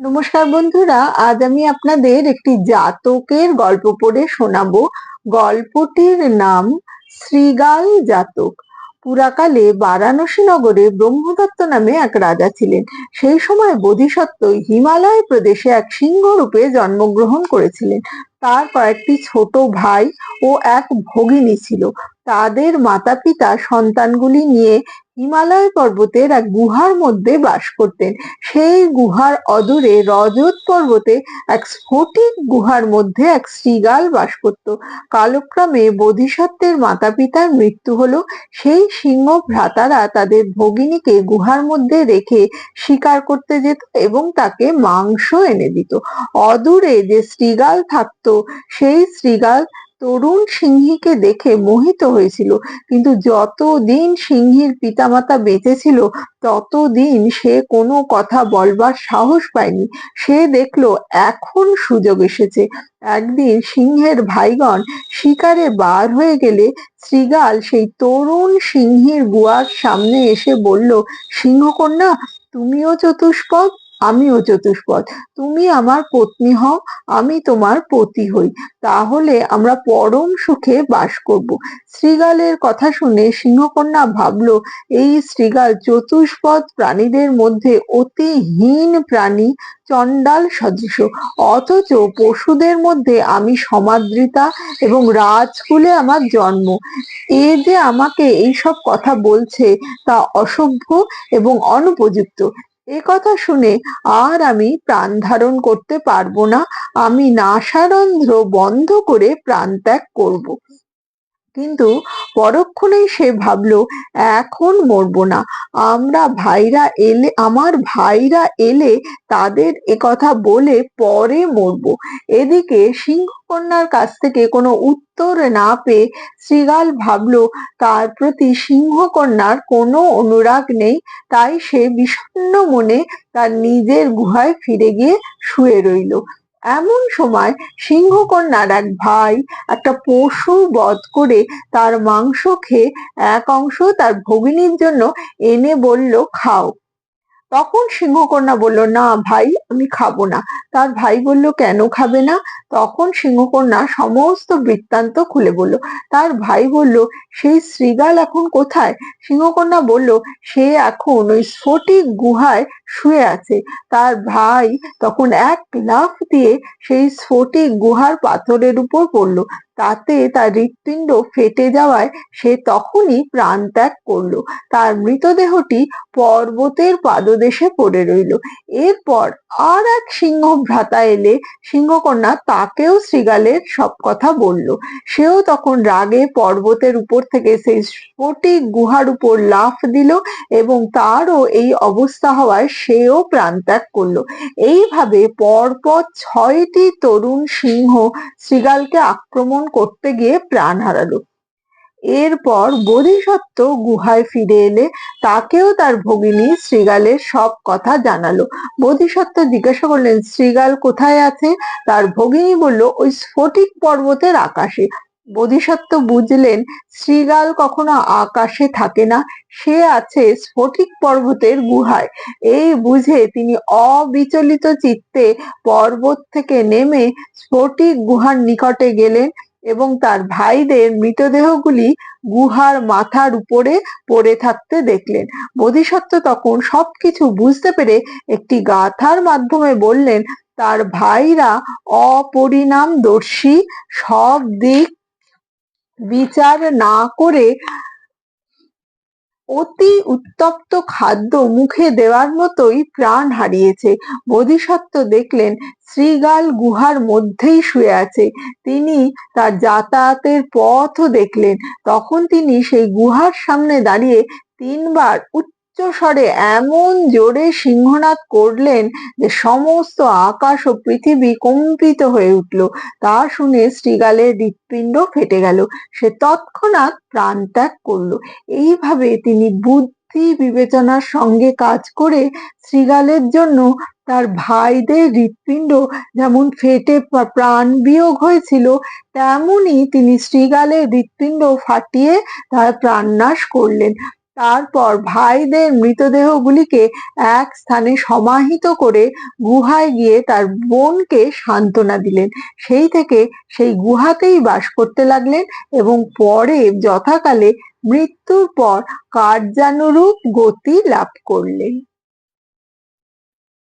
নমস্কার বন্ধুরা, আজ আমি আপনাদের একটি জাতকের গল্প পড়ে শোনাবো। গল্পটির নাম শ্রীগাল জাতক। পুরাকালে বারাণসী নগরে ব্রহ্মদত্ত নামে এক রাজা ছিলেন। সেই সময় বোধিসত্ত্ব হিমালয় প্রদেশে এক সিংহ রূপে জন্মগ্রহণ করেছিলেন। তার কয়েকটি ছোট ভাই ও এক ভগিনী ছিল। তাদের মাতা পিতা সন্তানগুলি নিয়ে হিমালয় পর্বতের এক গুহার মধ্যে বাস করতেন। সেই গুহার অদূরে রজত পর্বতে এক স্ফটিক গুহার মধ্যে এক শ্রীগাল বাস করত। কালক্রমে বোধিসত্ত্বের মাতা পিতার মৃত্যু হলো। সেই সিংহ ভ্রাতারা তাদের ভগিনীকে গুহার মধ্যে রেখে শিকার করতে যেত এবং তাকে মাংস এনে দিত। অদূরে যে শ্রীগাল থাকতো, সেই শ্রীগাল তরুণ সিংহীকে দেখে মোহিত হয়েছিল। কিন্তু যতদিন সিংহীর পিতামাতা বেঁচে ছিল ততদিন সে কোনো কথা বলবার সাহস পায়নি। সে দেখল, এখন সুযোগ এসেছে। একদিন সিংহের ভাইগণ শিকারে বার হয়ে গেলে শ্রীগাল সেই তরুণ সিংহীর গুয়ার সামনে এসে বলল, সিংহকন্যা, তুমিও চতুষ্পদ? আমিও চতুষ্পদ তুমি আমার পত্নী হও, আমি তোমার পতি হই। তাহলে আমরা পরম সুখে বাস করব। শ্রীগালের কথা শুনে সিংহকন্যা ভাবলো, এই শ্রীগাল চতুষ্পদ প্রাণীদের মধ্যে অতি হীন প্রাণী, চণ্ডাল সদৃশ। অথচ পশুদের মধ্যে আমি সমাদৃতা এবং রাজকুলে আমার জন্ম। এ যে আমাকে এইসব কথা বলছে তা অসভ্য এবং অনুপযুক্ত। এ কথা শুনে আর আমি প্রাণ ধারণ করতে পারব না। আমি নাসারন্ধ্র বন্ধ করে প্রাণ ত্যাগ করব। কিন্তু পরক্ষণেই সে ভাবলো, এখন মরবো না। আমরা ভাইরা এলে, আমার ভাইরা এলে তাদের কথা বলে পরে মরবো। এদিকে সিংহকন্যার কাছ থেকে কোনো উত্তর না পেয়ে শ্রীগাল ভাবল, তার প্রতি সিংহকন্যার কোনো অনুরাগ নেই। তাই সে বিষণ্ণ মনে তার নিজের গুহায় ফিরে গিয়ে শুয়ে রইল। এমন সময় সিংহকন্যার এক ভাই একটা পশু বধ করে তার মাংস খেয়ে এক অংশ তার ভগিনীর জন্য এনে বলল, খাও। তখন সিংহকন্যা বলল, না ভাই, আমি খাব না। তার ভাই বলল, কেন খাবে না? তখন সিংহকন্যা সমস্ত বৃত্তান্ত খুলে বলল। তার ভাই বলল সেই শ্রীগাল এখন কোথায়? সিংহকন্যা বলল, সে এখন ওই স্ফটিক গুহায় শুয়ে আছে। তার ভাই তখন এক লাফ দিয়ে সেই স্ফটিক গুহার পাথরের উপর পড়ল। তাতে তার হৃৎপিণ্ড ফেটে যাওয়ায় সে তখনই প্রাণ ত্যাগ করল। তার মৃতদেহটি পর্বতের পাদদেশে পড়ে রইল। এরপর আর এক সিংহ ভ্রাতা এলে সিংহকন্যা তাকেও শ্রীগালের সব কথা বলল। সেও তখন রাগে পর্বতের উপর থেকে সেই স্ফটিক গুহার উপর লাফ দিল এবং তারও এই অবস্থা হওয়ায় সেও প্রাণ ত্যাগ করল। এইভাবে পরপর ছয়টি তরুণ সিংহ শ্রীগালকে আক্রমণ করতে গিয়ে প্রাণ হারালো। এরপর বোধিসত্ত্ব গুহায় ফিরে এলে তাকেও তার ভগিনী শ্রীগালের সব কথা জানালো। বোধিসত্ত্ব জিজ্ঞাসা করলেন, শ্রীগাল কোথায় আছে? তার ভগিনী বলল, ওই স্ফটিক পর্বতের আকাশে। বোধিসত্ত্ব বুঝলেন, শ্রীগাল কখনো আকাশে থাকে না, সে আছে স্ফটিক পর্বতের গুহায়। এই বুঝে তিনি অবিচলিত চিত্তে পর্বত থেকে নেমে স্ফটিক গুহার নিকটে গেলেন। এবং তার ভাইদের মৃতদেহগুলি গুহার মাথার উপরে পড়ে থাকতে দেখলেন। বোধিসত্ত্ব তখন সবকিছু বুঝতে পেরে একটি গাথার মাধ্যমে বললেন, তার ভাইরা অপরিণামদর্শী, সব দিক বিচার না করে অতি উত্তপ্ত খাদ্য মুখে দেওয়ার মতোই প্রাণ হারিয়েছে। বোধিসত্ত্ব দেখলেন, শ্রীগাল গুহার মধ্যেই শুয়ে আছে। তিনি তার যাতায়াতের পথও দেখলেন। তখন তিনি সেই গুহার সামনে দাঁড়িয়ে তিনবার উচ্চ স্বরে এমন জোরে সিংহনাদ করলেন যে সমস্ত আকাশ ও পৃথিবী কম্পিত হয়ে উঠল। তা শুনে শ্রীগালের হৃৎপিণ্ড ফেটে গেল। সে তৎক্ষণাৎ প্রাণ ত্যাগ করল। এইভাবে তিনি বুদ্ধি বিবেচনার সঙ্গে কাজ করে শ্রীগালের জন্য তার ভাইদের হৃৎপিণ্ড যেমন ফেটে প্রাণ বিয়োগ হয়েছিল তেমনি তিনি শ্রীগালের হৃৎপিণ্ড ফাটিয়ে তার প্রাণনাশ করলেন। তারপর ভাইদের মৃতদেহগুলিকে এক স্থানে সমাহিত করে গুহায় গিয়ে তার বোনকে সান্ত্বনা দিলেন। সেই থেকে সেই গুহাতেই বাস করতে লাগলেন এবং পরে যথাকালে মৃত্যুর পর কার্যানুরূপ গতি লাভ করলেন।